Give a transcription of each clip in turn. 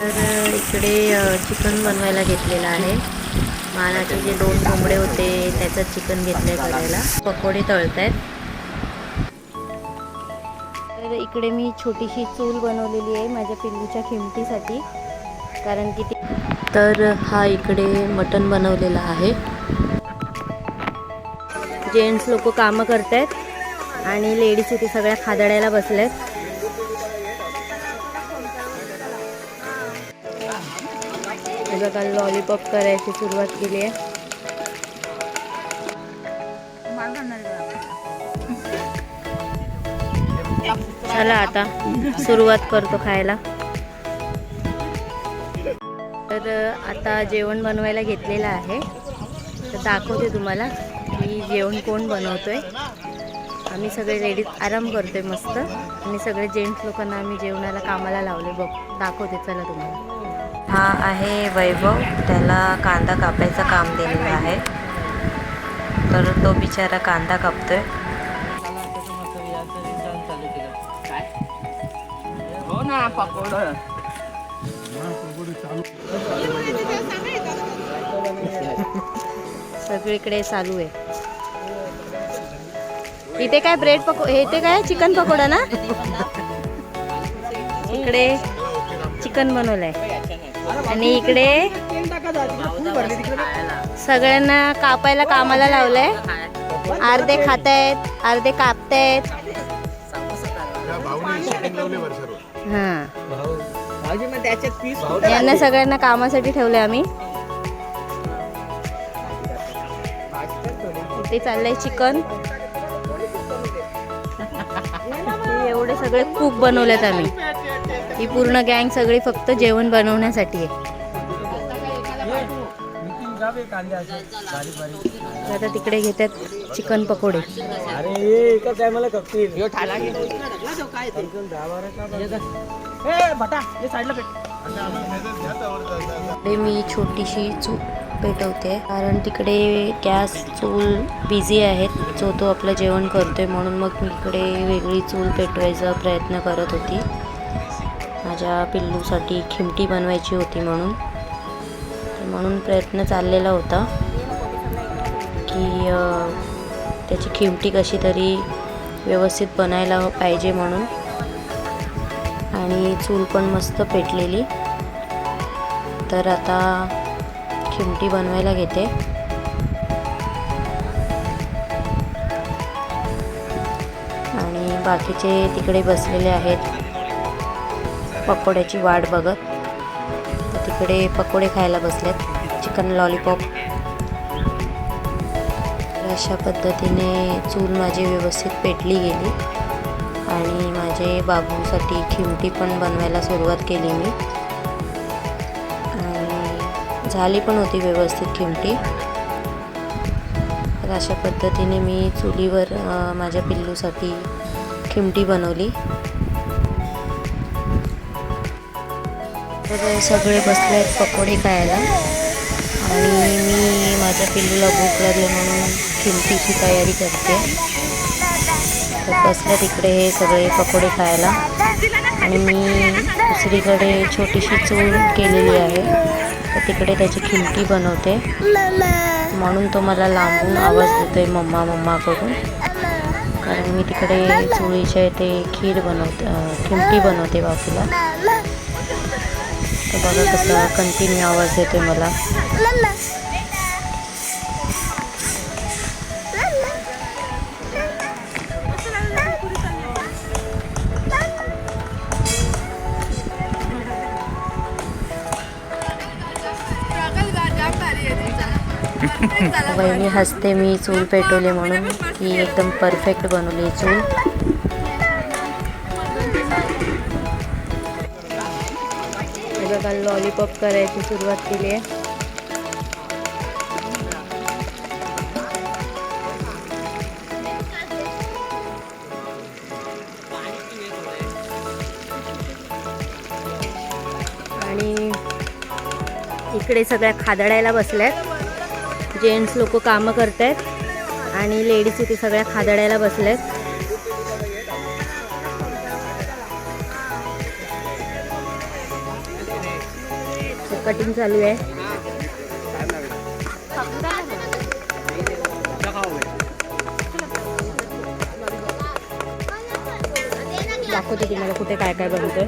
तर इकडे चिकन बनवायला घेतलेलं आहे. मानाचे जे दोन कोंबडे होते त्याचं चिकन घेतलंय करायला. पकोडे तळत आहेत तर इकडे मी छोटीशी चूल बनवलेली आहे माझ्या पिल्लूच्या किमतीसाठी कारण की तर हा इकडे मटण बनवलेला आहे. जेंट्स लोक कामं करत आहेत आणि लेडीज इथे सगळ्या खादड्याला बसल्या आहेत बघा लॉलीपॉप करायची सुरुवात केली आहे. चला आता सुरुवात करतो खायला. तर आता जेवण बनवायला घेतलेलं आहे. तर दाखवते तुम्हाला की जेवण कोण बनवतोय. आम्ही सगळे लेडीज आराम करतोय मस्त. आणि सगळे जेंट्स लोकांना आम्ही जेवणाला कामाला लावले. बघ दाखवते चला तुम्हाला. हा आहे वैभव. त्याला कांदा कापायचं काम दिलेलं आहे. तर तो बिचारा कांदा कापतोय. हो सगळीकडे चालू आहे. इथे काय ब्रेड पको हे ते काय? चिकन पकोडा ना? इकडे चिकन बनवलंय. आणि इकडे सगळ्यांना कापायला कामाला लावलंय. अर्धे खात आहेत अर्धे कापतायत. हा. यांना सगळ्यांना कामासाठी ठेवले आम्ही. ते चाललंय चिकन. एवढे सगळे खूप बनवलेत आम्ही. ही पूर्ण गँग सगळी फक्त जेवण बनवण्यासाठी आहे. आता तिकडे घेतात चिकन पकोडे. मी छोटीशी चूल पेटवते कारण तिकडे गॅस चूल बिझी आहेत जो तो आपलं जेवण करतोय म्हणून मग मी इकडे वेगळी चूल पेटवायचा प्रयत्न करत होती. माझ्या पिल्लूसाठी खिमटी बनवायची होती म्हणून. म्हणून प्रयत्न चाललेला होता की त्याची खिमटी कशी तरी व्यवस्थित बनायला पाहिजे म्हणून. आणि चूल पण मस्त पेटलेली. तर आता खिमटी बनवायला घेते. आणि बाकीचे तिकडे बसलेले आहेत. पकोड्याची वाट बघत. तर तिकडे पकोडे खायला बसलेत. चिकन लॉलीपॉप अशा पद्धतीने चूल माझी व्यवस्थित पेटली गेली. आणि माझे बाबूसाठी खिमटी पण बनवायला सुरुवात केली मी. आणि झाली पण होती व्यवस्थित खिमटी तर अशा पद्धतीने मी चुलीवर माझ्या पिल्लूसाठी खिमटी बनवली. तर सगळे बसले आहेत पकोडे खायला. आणि मी माझ्या पिल्लूला भूक लागली म्हणून खिमटीची तयारी करते. तर बसल्या तिकडे हे सगळे पकोडे खायला. आणि मी दुसरीकडे छोटीशी चूल केलेली आहे. तर तिकडे त्याची खिमटी बनवते. म्हणून तो मला लांबून आवाज देतोय मम्मा मम्मा करून कारण मी तिकडे चुळीच्या ते खीर बनवते खिमटी बनवते बापूला तर बघा कसा कंटिन्यू आवाज देतोय मला. वहिनी हसते मी चूल पेटवले म्हणून. ही एकदम परफेक्ट बनवली चूल. बघा लॉलीपॉप करायची सुरुवात केली आहे. आणि इकडे सगळ्या खादडायला बसल्यात. जेंट्स लोक कामं करतायत. आणि लेडीज इथे सगळ्या खादडायला बसल्यात. कटिंग चालू आहे. दाखवते तुम्हाला कुठे काय काय बनतंय.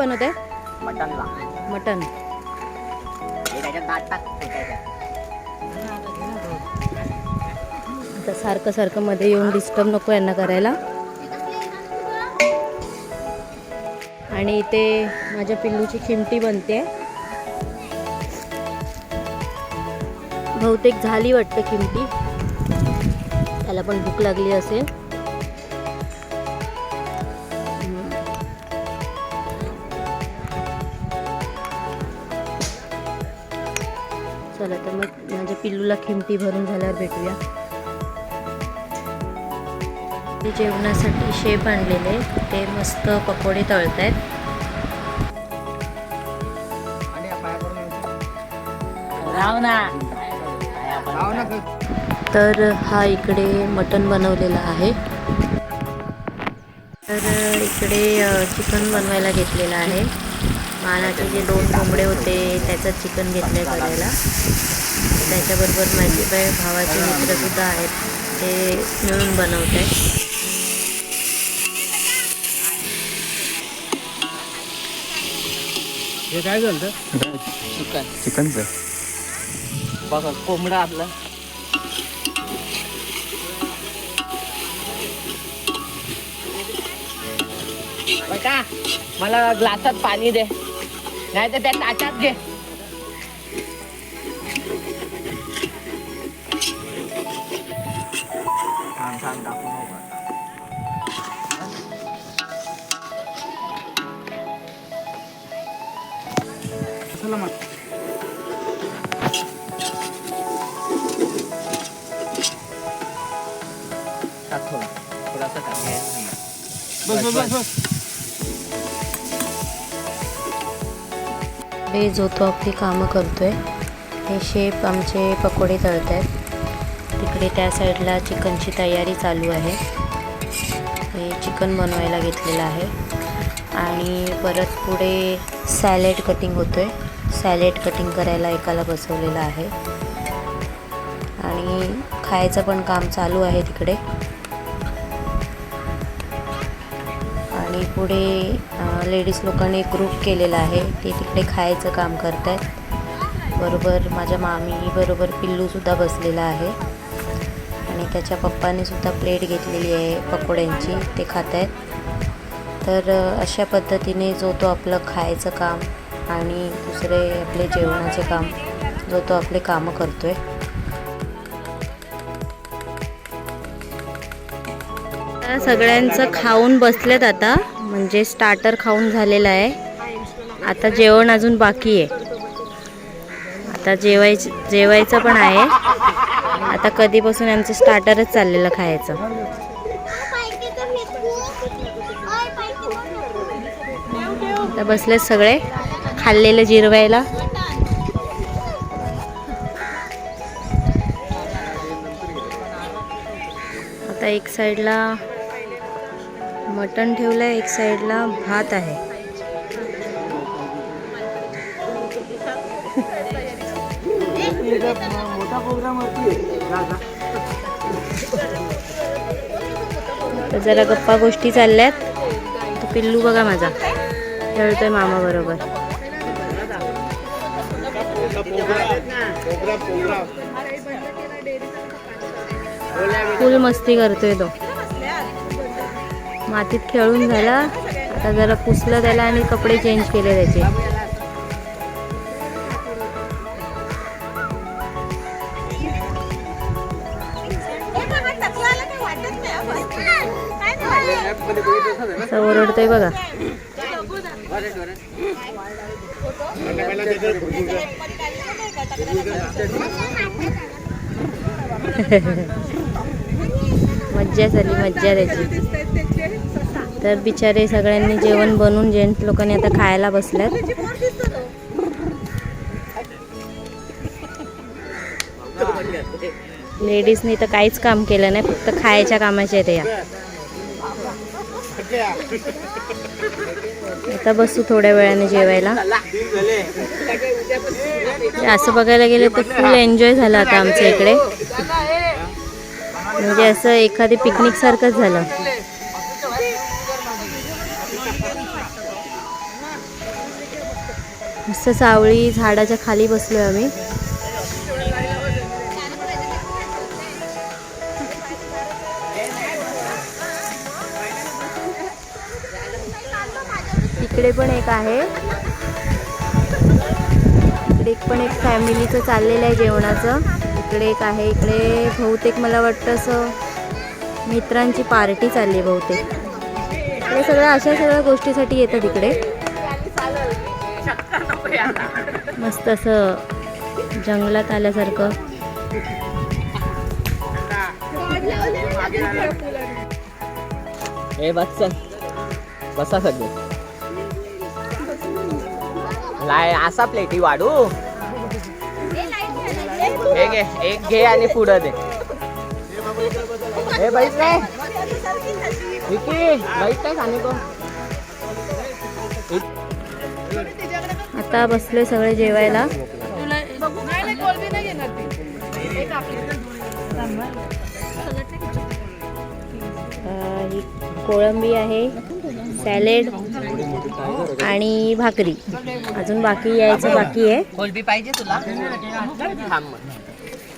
बनवत? आहे मटनला मटन. हे त्याच्यात दाट टाक आता सारखं सारखं मध्ये येऊन डिस्टर्ब नको यांना करायला. आणि इथे माझ्या पिल्लूची खिमटी बनते. बहुतेक झाली वाटतं खिमटी. त्याला पण भूक लागली असेल. पिल्लूला खिमटी भरून झाल्यावर भेटूया. ते जेवणासाठी शेप आणलेले ते मस्त पकोडे तळत आहेत तर हा इकडे मटण बनवलेला आहे. तर इकडे चिकन बनवायला घेतलेलं आहे. मानाचे जे दोन कोंबडे होते त्याचं चिकन घेतलंय करायला त्याच्याबरोबर माझे बाय भावाचे मित्रसुद्धा आहेत. ते मिळून बनवत आहेत. हे काय झालं? चिकन. चिकनचं बघा कोंबडा आपला मला ग्लासात पाणी दे. नाही तर त्या ताटात घे. हे जो तो आपली कामं करतोय हे शेप आमचे पकोडे तळत आहेत तिकडे त्या साईडला चिकनची तयारी चालू आहे. हे चिकन बनवायला घेतलेलं आहे. आणि परत पुढे सॅलेड कटिंग होतो आहे सॅलेड कटिंग करायला एकाला बसवलेलं आहे. आणि खायचं पण काम चालू आहे तिकडे. पुढे लेडीज लोकांनी एक ग्रुप केलेला आहे. ते तिकडे खायचं काम करत आहेत बरोबर माझ्या मामी बरोबर पिल्लूसुद्धा बसलेला आहे. आणि त्याच्या पप्पाने सुद्धा प्लेट घेतलेली आहे पकोड्यांची. ते खात आहेत तर अशा पद्धतीने जो तो आपलं खायचं काम आणि दुसरे आपले जेवणाचे काम जो तो आपले कामं करतो आहे सगळ्यांचं खाऊन बसलेत आता. म्हणजे स्टार्टर खाऊन झालेलं आहे. आता जेवण अजून बाकी आहे. आता जेवायचं जेवायचं पण आहे. आता कधीपासून आमचं स्टार्टरच चाललेलं खायचं. आता बसले सगळे खाल्लेलं जिरवायला. आता एक साईडला मटण ठेवलं आहे एक साईडला भात आहे. तर जरा गप्पा गोष्टी चालल्यात. तो पिल्लू बघा माझा. खेळतोय मामा बरोबर. फुल मस्ती करतोय तो. मातीत खेळून झाला. आता जरा पुसलं त्याला आणि कपडे चेंज केले त्याचे. असं ओरडतोय बघा. मज्जा झाली मज्जा त्याची. तर बिचारे सगळ्यांनी जेवण बनवून जेंट्स लोकांनी आता खायला बसल्यात. लेडीजनी तर काहीच काम केलं नाही फक्त खायच्या कामाच्या आहेत या. आता बसू थोड्या वेळाने जेवायला. असं बघायला गेलं तर फुल एन्जॉय झालं आता आमच्या इकडे. म्हणजे असं एखादी पिकनिक सारखंच झालं. मस्त सावळी झाडाच्या खाली बसलोय आम्ही. इकडे पण एक आहे. इकडे एक पण एक फॅमिलीचं चाललेलं आहे जेवणाचं. इकडे एक आहे. इकडे बहुतेक मला वाटतं असं मित्रांची पार्टी चालली आहे बहुतेक. आणि सगळ्या अशा सगळ्या गोष्टीसाठी येतात इकडे. मस्त असं जंगलात आल्यासारखं. हे बस बसा सगळे. लाय असा प्लेटी वाढू. हे घे एक घे आणि पुढं दे. हे बैठ नाही आता बसले सगळे जेवायला. ही कोळंबी आहे सॅलेड आणि भाकरी. अजून बाकी यायचं बाकी आहे. कोलबी पाहिजे तुला?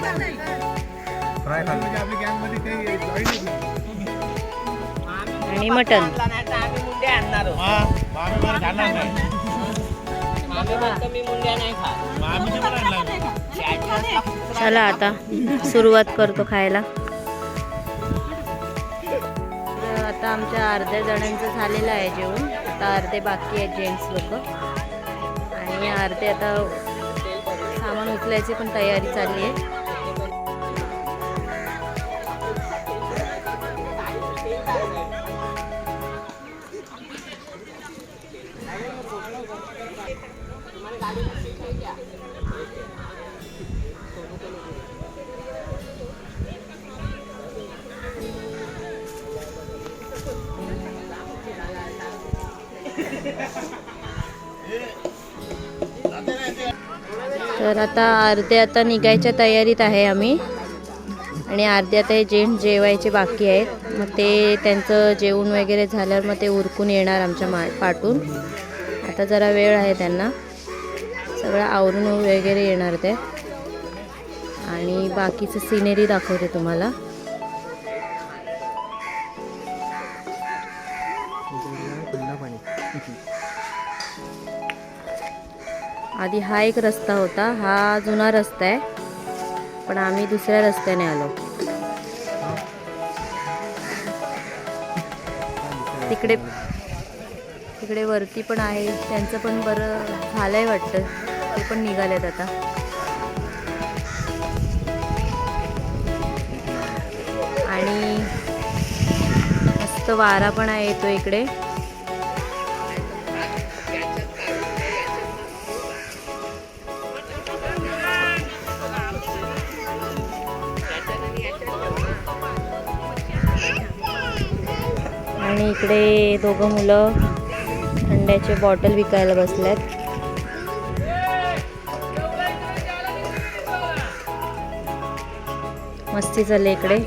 फ्राय म्हणजे आपल्या गॅंगमध्ये काही join नाही. आणि मटन. आणला नाही तर आम्ही मुंड्या आणणार आहोत. हा, मग आम्ही बरं खाणार नाही. आम्ही म्हणतो मी मुंड्या नाही खात. मग आम्ही ते पण आणणार नाही. चला आता सुरुवात करतो खायला. तर आता आमच्या अर्ध्या जणांचं झालेलं आहे जेवण. आता अर्धे बाकी आहेत जेंट्स लोक. आणि अर्धे आता सामान उचलायची पण तयारी चालली आहे. तर आता अर्धे आता निघायच्या तयारीत आहे आम्ही. आणि अर्धे आता हे जेंट्स जेवायचे बाकी आहेत. मग ते त्यांचं जेवण वगैरे झाल्यावर मग ते उरकून येणार आमच्या मा पाठून. आता जरा वेळ आहे त्यांना. सगळं आवरून वगैरे येणार ते. आणि बाकीचं सिनेरी दाखवते तुम्हाला. आधी हा एक रस्ता होता हा जुना रस्ता आहे. पण आम्ही दुसऱ्या रस्त्याने आलो. तिकडे तिकडे वरती पण आहे. त्यांचं पण बरं झालंय वाटतं. ते पण निघालेत आता. आणि मस्त वारा पण आहे येतो इकडे. आणि इकडे दोघं मुलं थंड्याचे बॉटल विकायला बसल्यात. मस्ती झाली इकडे.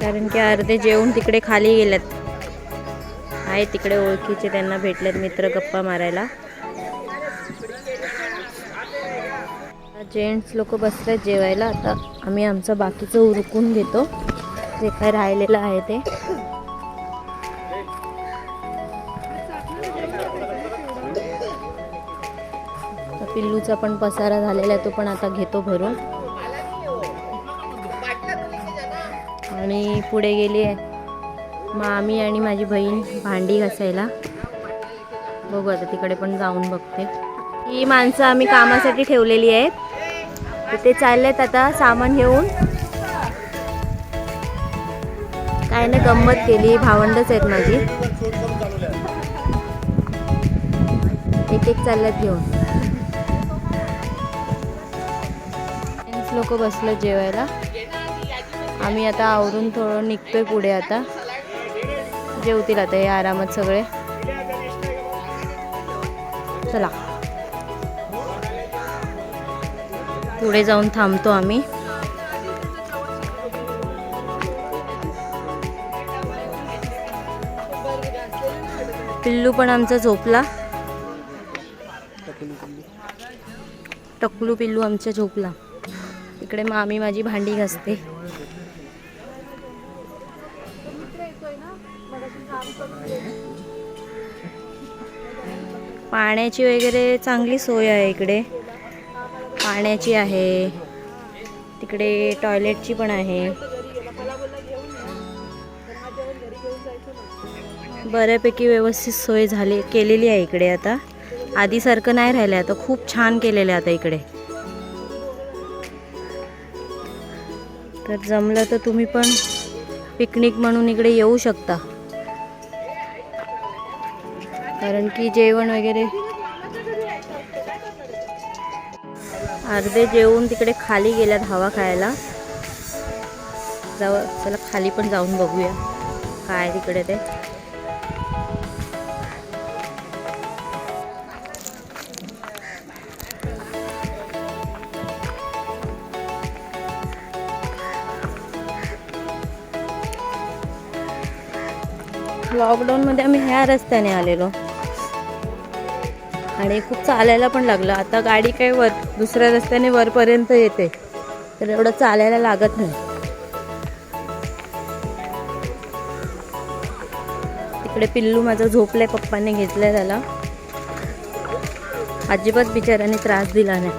कारण की अर्धे जेवून तिकडे खाली गेलेत. आहे तिकडे ओळखीचे त्यांना भेटलेत मित्र गप्पा मारायला. जेंट्स लोक बसलेत जेवायला. आता आम्ही आमचं बाकीचं उरकून घेतो. जे काय राहिलेलं आहे ते. पिल्लूचा पण पसारा झालेला आहे तो पण आता घेतो भरून. आणि पुढे गेली आहे. मामी आणि माझी बहीण भांडी घासायला. बघू आता तिकडे पण जाऊन बघते. ही माणसं आम्ही कामासाठी ठेवलेली आहेत. तर ते चाललेत आता सामान घेऊन. काय नाही गंमत केली भावंडच आहेत माझी. एक एक चालल्यात घेऊन. लोक बसलं जेवायला. आम्ही आता आवरून थोडं निघतोय पुढे आता. जेवतील आता हे आरामात सगळे. चला. पुढे जाऊन थांबतो आम्ही. पिल्लू पण आमचा झोपला. टकलू पिल्लू आमच्या झोपला. इकडे मामी माझी भांडी घासते. पाण्याची वगैरे चांगली सोय आहे इकडे. पाण्याची आहे. तिकडे टॉयलेटची पण आहे. बऱ्यापैकी व्यवस्थित सोय झाली केलेली आहे इकडे आता. आधीसारखं नाही राहिलं आता खूप छान केलेलं आहे आता इकडे. तर जमलं तर तुम्ही पण पिकनिक म्हणून इकडे येऊ शकता. कारण की जेवण वगैरे अर्धे जेवून तिकडे खाली गेल्यात हवा खायला. जाऊ चला खाली पण जाऊन बघूया काय तिकडे ते. लॉकडाऊनमध्ये आम्ही ह्या रस्त्याने आलेलो. आणि खूप चालायला पण लागलं. आता गाडी काय वर दुसऱ्या रस्त्याने वरपर्यंत येते. तर एवढं चालायला लागत नाही. तिकडे पिल्लू माझा झोपलाय पप्पाने घेतलंय त्याला. अजिबात बिचाराने त्रास दिला नाही.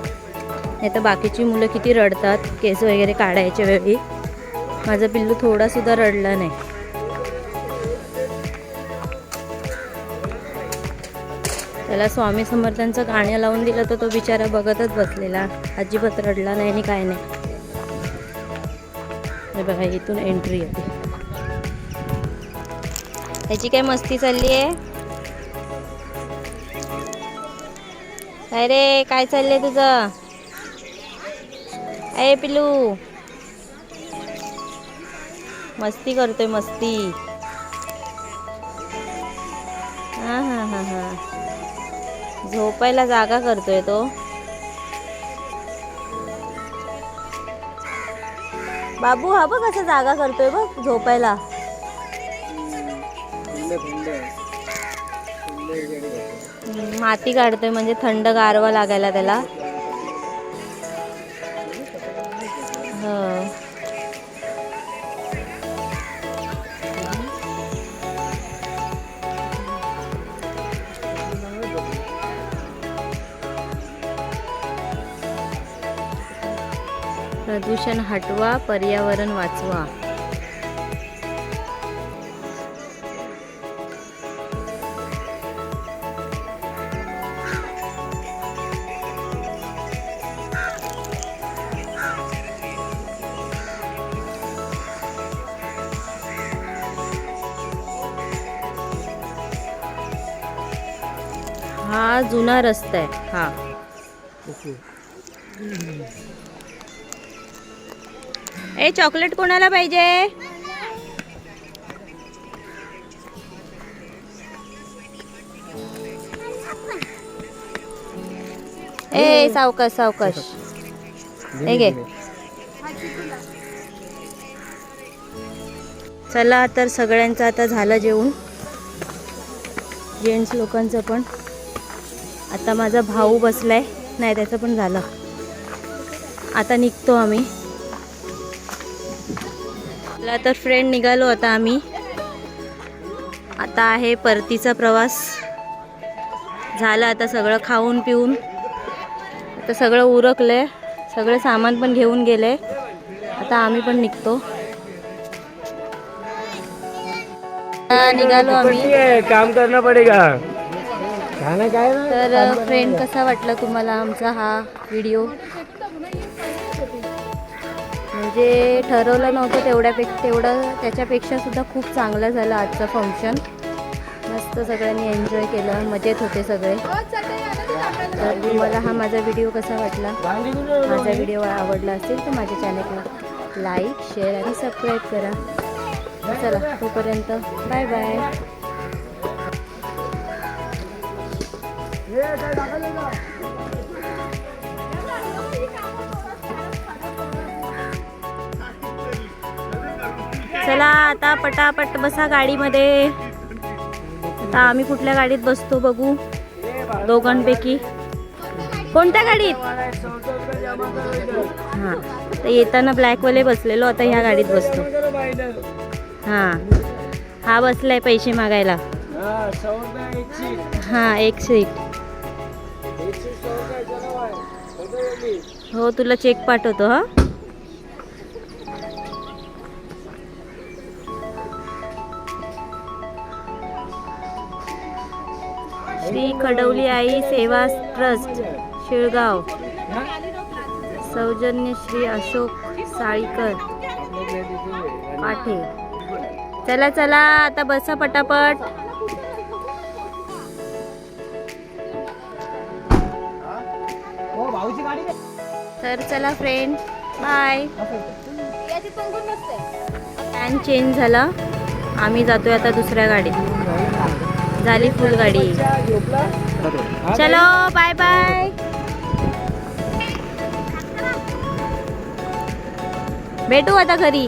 नाही तर बाकीची मुलं किती रडतात केस वगैरे काढायच्या वेळी. माझा पिल्लू थोडासुद्धा रडला नाही. त्याला स्वामी समर्थांचं गाणं लावून दिलं तर तो बिचारा बघतच बसलेला. अजिबात रडला नाही आणि काय नाही. बघा इथून एंट्री आहे त्याची काय मस्ती चालली आहे? काय रे काय चाललंय तुझं? अय पिलू मस्ती करतोय मस्ती. हा हा हा. झोपायला जागा करतोय तो. बाबू हा बघ कसं जागा करतोय बघ झोपायला. माती काढतोय म्हणजे थंड गारवा लागायला त्याला. प्रदूषण हटवा पर्यावरण वाचवा. हा जुना रस्ता आहे. हा. ए चॉकलेट कोणाला पाहिजे? ए सावकाश सावकाश. हे घे. चला तर सगळ्यांचं आता झालं जेवण. जेंट्स लोकांचं पण. आता माझा भाऊ बसलाय. नाही त्याचं पण झालं. आता निघतो आम्ही. चला तर फ्रेंड निघालो आता आम्ही. आता आहे परतीचा प्रवास. झालं आता सगळं खाऊन पिऊन. आता सगळं उरकलंय. सगळं सामान पण घेऊन गेले आता आम्ही पण निघतो. निघालो आम्ही. काम करणं पडेगा. तर फ्रेंड कसा वाटला तुम्हाला आमचा हा व्हिडिओ जे ठरवलं नव्हतं तेवढ्यापेक्षा तेवढं त्याच्यापेक्षा सुद्धा खूप चांगलं झालं आजचं फंक्शन मस्त सगळ्यांनी एन्जॉय केलं मजेत होते सगळे. तर तुम्हाला हा माझा व्हिडिओ कसा वाटला? माझा व्हिडिओ आवडला असेल तर माझ्या चॅनलला लाईक शेअर आणि सबस्क्राईब करा. चला तोपर्यंत बाय बाय चला आता पटापट बसा गाडीमध्ये. आता आम्ही कुठल्या गाडीत बसतो बघू दोघांपैकी. कोणत्या गाडीत? हां तर येताना ब्लॅकवाले बसलेलो आता ह्या गाडीत बसतो. हां हा बसलाय पैसे मागायला. हां एक सीट. हो तुला चेक पाठवतो हा. श्री खडवली आई सेवा ट्रस्ट शिळगाव. सौजन्य श्री अशोक साळीकर पाठे चला चला आता बसा पटापट. तर चला फ्रेंड बाय प्लॅन चेंज झाला. आम्ही जातोय आता दुसऱ्या गाडीत. झाली फुल गाडी चलो बाय बाय भेटू आता घरी.